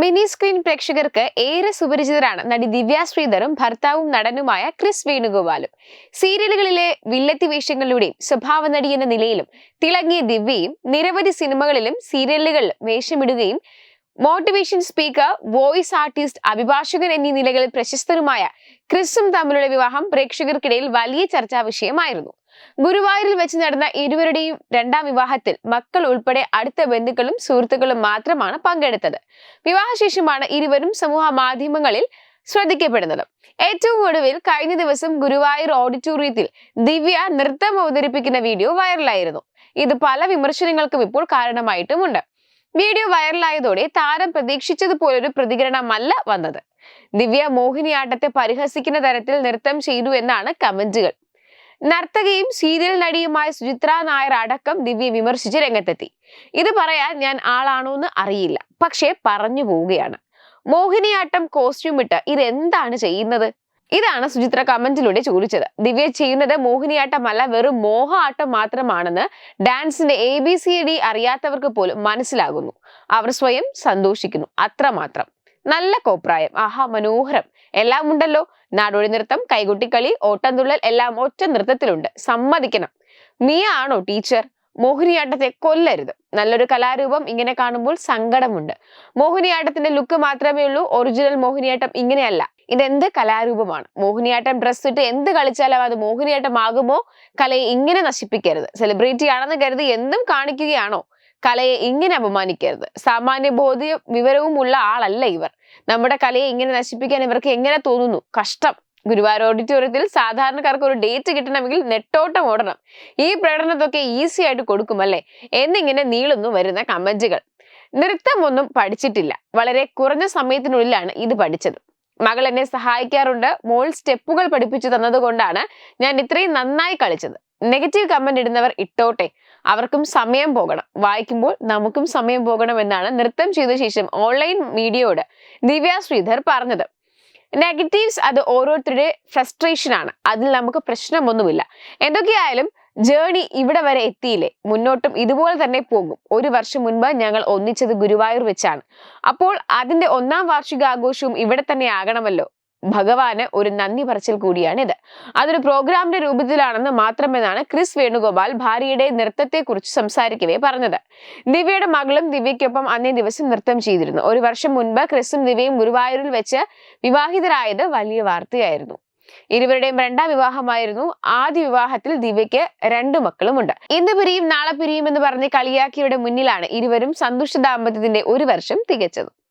Mini screen പ്രേക്ഷകർക്ക് ഏറെ സുപരിചിതരാണ് നടി ദിവ്യ ശ്രീധറും ഭർത്താവും നടനുമായ ക്രിസ് വേണുഗോപാലും. സീരിയലുകളിലെ വില്ലത്തി വേഷങ്ങളിലൂടെയും സ്വഭാവ നടി എന്ന നിലയിലും തിളങ്ങിയ ദിവ്യയും നിരവധി സിനിമകളിലും സീരിയലുകളിലും വേഷമിടുകയും മോട്ടിവേഷൻ സ്പീക്കർ വോയിസ് ആർട്ടിസ്റ്റ് അഭിഭാഷകൻ എന്നീ നിലകളിൽ പ്രശസ്തരുമായ ക്രിസും തമ്മിലുള്ള വിവാഹം പ്രേക്ഷകർക്കിടയിൽ വലിയ ചർച്ചാ വിഷയമായിരുന്നു. ഗുരുവായൂരിൽ വെച്ച് നടന്ന ഇരുവരുടെയും രണ്ടാം വിവാഹത്തിൽ മക്കൾ ഉൾപ്പെടെ അടുത്ത ബന്ധുക്കളും സുഹൃത്തുക്കളും മാത്രമാണ് പങ്കെടുത്തത്. വിവാഹശേഷമാണ് ഇരുവരും സമൂഹ മാധ്യമങ്ങളിൽ ശ്രദ്ധിക്കപ്പെടുന്നത്. ഏറ്റവും ഒടുവിൽ കഴിഞ്ഞ ദിവസം ഗുരുവായൂർ ഓഡിറ്റോറിയത്തിൽ ദിവ്യ നൃത്തം അവതരിപ്പിക്കുന്ന വീഡിയോ വൈറലായിരുന്നു. ഇത് പല വിമർശനങ്ങൾക്കും ഇപ്പോൾ കാരണമായിട്ടുമുണ്ട്. വീഡിയോ വൈറലായതോടെ താരം പ്രതീക്ഷിച്ചതുപോലൊരു പ്രതികരണമല്ല വന്നത്. ദിവ്യ മോഹിനിയാട്ടത്തെ പരിഹസിക്കുന്ന തരത്തിൽ നൃത്തം ചെയ്തു എന്നാണ് കമന്റുകൾ. നർത്തകിയും സീരിയൽ നടിയുമായ സുചിത്ര നായർ അടക്കം ദിവ്യ വിമർശിച്ച് രംഗത്തെത്തി. ഇത് പറയാൻ ഞാൻ ആളാണോ എന്ന് അറിയില്ല. പക്ഷേ പറഞ്ഞു പോവുകയാണ്. മോഹിനിയാട്ടം കോസ്റ്റ്യൂം ഇട്ട് ഇതെന്താണ് ചെയ്യുന്നത്? ഇതാണ് സുചിത്ര കമന്റിലൂടെ ചോദിച്ചത്. ദിവ്യ ചെയ്യുന്നത് മോഹിനിയാട്ടമല്ല വെറും മോഹാട്ടം മാത്രമാണെന്ന് ഡാൻസിന്റെ എ ബി സി ഡി അറിയാത്തവർക്ക് പോലും മനസ്സിലാകുന്നു. അവർ സ്വയം സന്തോഷിക്കുന്നു. അത്രമാത്രം. നല്ല കോപ്രായം. ആഹാ മനോഹരം. എല്ലാം ഉണ്ടല്ലോ. നാടോടി നൃത്തം കൈകൊട്ടിക്കളി ഓട്ടംതുള്ളൽ എല്ലാം ഒറ്റ നൃത്തത്തിലുണ്ട്. സമ്മതിക്കണം. നീ ആണോ ടീച്ചർ? മോഹിനിയാട്ടത്തെ കൊല്ലരുത്. നല്ലൊരു കലാരൂപം ഇങ്ങനെ കാണുമ്പോൾ സങ്കടമുണ്ട്. മോഹിനിയാട്ടത്തിന്റെ ലുക്ക് മാത്രമേ ഉള്ളൂ. ഒറിജിനൽ മോഹിനിയാട്ടം ഇങ്ങനെയല്ല. ഇതെന്ത് കലാരൂപമാണ്? മോഹിനിയാട്ടം ഡ്രസ് ഇട്ട് എന്ത് കളിച്ചാലും അത് മോഹിനിയാട്ടം ആകുമോ കലയെ ഇങ്ങനെ നശിപ്പിക്കരുത്. സെലിബ്രിറ്റി ആണെന്ന് കരുതി എന്തും കാണിക്കുകയാണോ? കലയെ ഇങ്ങനെ അപമാനിക്കരുത്. സാമാന്യ ബോധ്യ വിവരവും ഉള്ള ആളല്ല ഇവർ. നമ്മുടെ കലയെ ഇങ്ങനെ നശിപ്പിക്കാൻ ഇവർക്ക് എങ്ങനെ തോന്നുന്നു? കഷ്ടം. ഗുരുവായൂർ ഓഡിറ്റോറിയത്തിൽ സാധാരണക്കാർക്ക് ഒരു ഡേറ്റ് കിട്ടണമെങ്കിൽ നെട്ടോട്ടം ഓടണം. ഈ പ്രകടനത്തൊക്കെ ഈസി ആയിട്ട് കൊടുക്കുമല്ലേ എന്നിങ്ങനെ നീളുന്നു വരുന്ന കമന്റുകൾ. നൃത്തമൊന്നും പഠിച്ചിട്ടില്ല. വളരെ കുറഞ്ഞ സമയത്തിനുള്ളിലാണ് ഇത് പഠിച്ചത്. മകൾ എന്നെ സഹായിക്കാറുണ്ട്. മോൾ സ്റ്റെപ്പുകൾ പഠിപ്പിച്ചു തന്നതുകൊണ്ടാണ് ഞാൻ ഇത്രയും നന്നായി കളിച്ചത്. നെഗറ്റീവ് കമന്റ് ഇടുന്നവർ ഇട്ടോട്ടെ. അവർക്കും സമയം പോകണം. വായിക്കുമ്പോൾ നമുക്കും സമയം പോകണം എന്നാണ് നൃത്തം ചെയ്ത ശേഷം ഓൺലൈൻ മീഡിയയോട് ദിവ്യ ശ്രീധർ പറഞ്ഞത്. നെഗറ്റീവ്സ് അത് ഓരോരുത്തരുടെ ഫ്രസ്ട്രേഷൻ ആണ്. അതിൽ നമുക്ക് പ്രശ്നമൊന്നുമില്ല. എന്തൊക്കെയായാലും ജേണി ഇവിടെ വരെ എത്തിയില്ലേ? മുന്നോട്ടും ഇതുപോലെ തന്നെ പോകും. ഒരു വർഷം മുൻപ് ഞങ്ങൾ ഒന്നിച്ചത് ഗുരുവായൂർ വെച്ചാണ്. അപ്പോൾ അതിന്റെ ഒന്നാം വാർഷികാഘോഷവും ഇവിടെ തന്നെ ആകണമല്ലോ. ഭഗവാന് ഒരു നന്ദി പറച്ചിൽ കൂടിയാണിത്. അതൊരു പ്രോഗ്രാമിന്റെ രൂപത്തിലാണെന്ന് മാത്രമെന്നാണ് ക്രിസ് വേണുഗോപാൽ ഭാര്യയുടെ നൃത്തത്തെക്കുറിച്ച് സംസാരിക്കവേ പറഞ്ഞത്. ദിവ്യയുടെ മകളും ദിവ്യയ്ക്കൊപ്പം അന്നേ ദിവസം നൃത്തം ചെയ്തിരുന്നു. ഒരു വർഷം മുൻപ് ക്രിസും ദിവ്യയും ഗുരുവായൂരിൽ വെച്ച് വിവാഹിതരായത് വലിയ വാർത്തയായിരുന്നു. ഇരുവരുടെയും രണ്ടാം വിവാഹമായിരുന്നു. ആദ്യ വിവാഹത്തിൽ ദിവ്യയ്ക്ക് രണ്ടു മക്കളുമുണ്ട്. ഇന്ന് പിരിയും നാളെ പിരിയും എന്ന് പറഞ്ഞ് കളിയാക്കിയുടെ മുന്നിലാണ് ഇരുവരും സന്തുഷ്ട ദാമ്പത്യത്തിന്റെ ഒരു വർഷം തികച്ചത്.